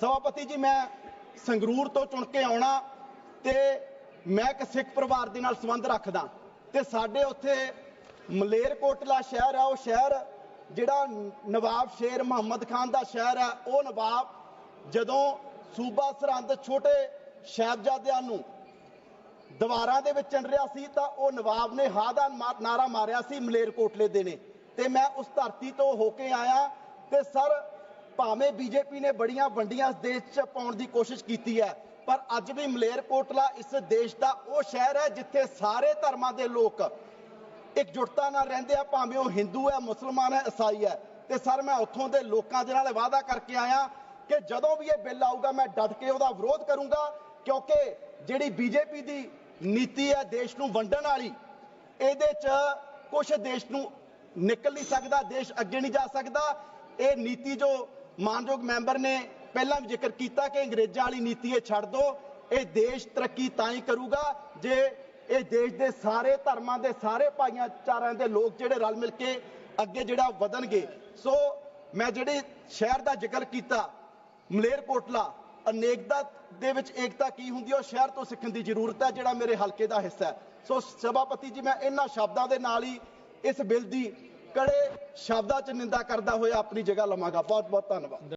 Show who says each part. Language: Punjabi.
Speaker 1: ਸਭਾਪਤੀ ਜੀ, ਮੈਂ ਸੰਗਰੂਰ ਤੋਂ ਚੁਣ ਕੇ ਆਉਣਾ ਤੇ ਮੈਂ ਇੱਕ ਸਿੱਖ ਪਰਿਵਾਰ ਦੇ ਨਾਲ ਸੰਬੰਧ ਰੱਖਦਾ। ਤੇ ਸਾਡੇ ਉੱਥੇ ਮਲੇਰਕੋਟਲਾ ਸ਼ਹਿਰ ਆ, ਉਹ ਸ਼ਹਿਰ ਜਿਹੜਾ ਨਵਾਬ ਸ਼ੇਰ ਮੁਹੰਮਦ ਖਾਨ ਦਾ ਸ਼ਹਿਰ ਹੈ ਉਹ ਨਵਾਬ ਜਦੋਂ ਸੂਬਾ ਸਰਹੰਦ ਛੋਟੇ ਸਾਹਿਬਜ਼ਾਦਿਆਂ ਨੂੰ ਦੀਵਾਰਾਂ ਦੇ ਵਿੱਚ ਚੰਡ ਰਿਹਾ ਸੀ ਤਾਂ ਉਹ ਨਵਾਬ ਨੇ ਹਾ ਦਾ ਮਾ- ਨਾਰਾ ਮਾਰਿਆ ਸੀ ਮਲੇਰਕੋਟਲੇ ਦੇ ਨੇ। ਤੇ ਮੈਂ ਉਸ ਧਰਤੀ ਤੋਂ ਹੋ ਕੇ ਆਇਆ ਤੇ ਸਰ ਭਾਵੇਂ ਬੀਜੇਪੀ ਨੇ ਬੜੀਆਂ ਵੰਡੀਆਂ ਦੇਸ਼ 'ਚ ਪਾਉਣ ਦੀ ਕੋਸ਼ਿਸ਼ ਕੀਤੀ ਹੈ, ਪਰ ਅੱਜ ਵੀ ਮਲੇਰਕੋਟਲਾ ਇਸ ਦੇਸ਼ ਦਾ ਉਹ ਸ਼ਹਿਰ ਹੈ ਜਿੱਥੇ ਸਾਰੇ ਧਰਮਾਂ ਦੇ ਲੋਕ ਇਕਜੁੱਟਤਾ ਨਾਲ ਰਹਿੰਦੇ ਆ, ਭਾਵੇਂ ਉਹ ਹਿੰਦੂ ਹੈ, ਮੁਸਲਮਾਨ ਹੈ, ਈਸਾਈ ਹੈ। ਤੇ ਸਰ, ਮੈਂ ਉੱਥੋਂ ਦੇ ਲੋਕਾਂ ਦੇ ਨਾਲ ਵਾਅਦਾ ਕਰਕੇ ਆਇਆ ਕਿ ਜਦੋਂ ਵੀ ਇਹ ਬਿੱਲ ਆਊਗਾ, ਮੈਂ ਡਟ ਕੇ ਉਹਦਾ ਵਿਰੋਧ ਕਰੂੰਗਾ, ਕਿਉਂਕਿ ਜਿਹੜੀ ਬੀਜੇਪੀ ਦੀ ਨੀਤੀ ਹੈ ਦੇਸ਼ ਨੂੰ ਵੰਡਣ ਵਾਲੀ, ਇਹਦੇ 'ਚ ਕੁਝ ਦੇਸ਼ ਨੂੰ ਨਿਕਲ ਨਹੀਂ ਸਕਦਾ, ਦੇਸ਼ ਅੱਗੇ ਨਹੀਂ ਜਾ ਸਕਦਾ। ਇਹ ਨੀਤੀ ਜੋ ਮਾਨਯੋਗ ਮੈਂਬਰ ਨੇ ਪਹਿਲਾਂ ਵੀ ਜ਼ਿਕਰ ਕੀਤਾ ਕਿ ਅੰਗਰੇਜ਼ਾਂ ਵਾਲੀ ਨੀਤੀ ਇਹ ਛੱਡ ਦਿਓ ਇਹ ਦੇਸ਼ ਤਰੱਕੀ ਤਾਂ ਹੀ ਕਰੂਗਾ ਜੇ ਇਹ ਦੇਸ਼ ਦੇ ਸਾਰੇ ਧਰਮਾਂ ਦੇ ਸਾਰੇ ਭਾਈਚਾਰਿਆਂ ਦੇ ਲੋਕ ਜਿਹੜੇ ਰਲ ਮਿਲ ਕੇ ਅੱਗੇ ਜਿਹੜਾ ਵਧਣਗੇ। ਸੋ ਮੈਂ ਜਿਹੜੇ ਸ਼ਹਿਰ ਦਾ ਜ਼ਿਕਰ ਕੀਤਾ ਮਲੇਰਕੋਟਲਾ ਅਨੇਕਤਾ ਦੇ ਵਿੱਚ ਏਕਤਾ ਕੀ ਹੁੰਦੀ ਹੈ, ਉਹ ਸ਼ਹਿਰ ਤੋਂ ਸਿੱਖਣ ਦੀ ਜ਼ਰੂਰਤ ਹੈ, ਜਿਹੜਾ ਮੇਰੇ ਹਲਕੇ ਦਾ ਹਿੱਸਾ ਹੈ। ਸੋ ਸਭਾਪਤੀ ਜੀ, ਮੈਂ ਇਹਨਾਂ ਸ਼ਬਦਾਂ ਦੇ ਨਾਲ ਹੀ ਇਸ ਬਿੱਲ ਦੀ ਕੜੇ ਸ਼ਬਦਾਂ 'ਚ ਨਿੰਦਾ ਕਰਦਾ ਹੋਇਆ ਆਪਣੀ ਜਗ੍ਹਾ ਲਵਾਂਗਾ। ਬਹੁਤ ਬਹੁਤ ਧੰਨਵਾਦ।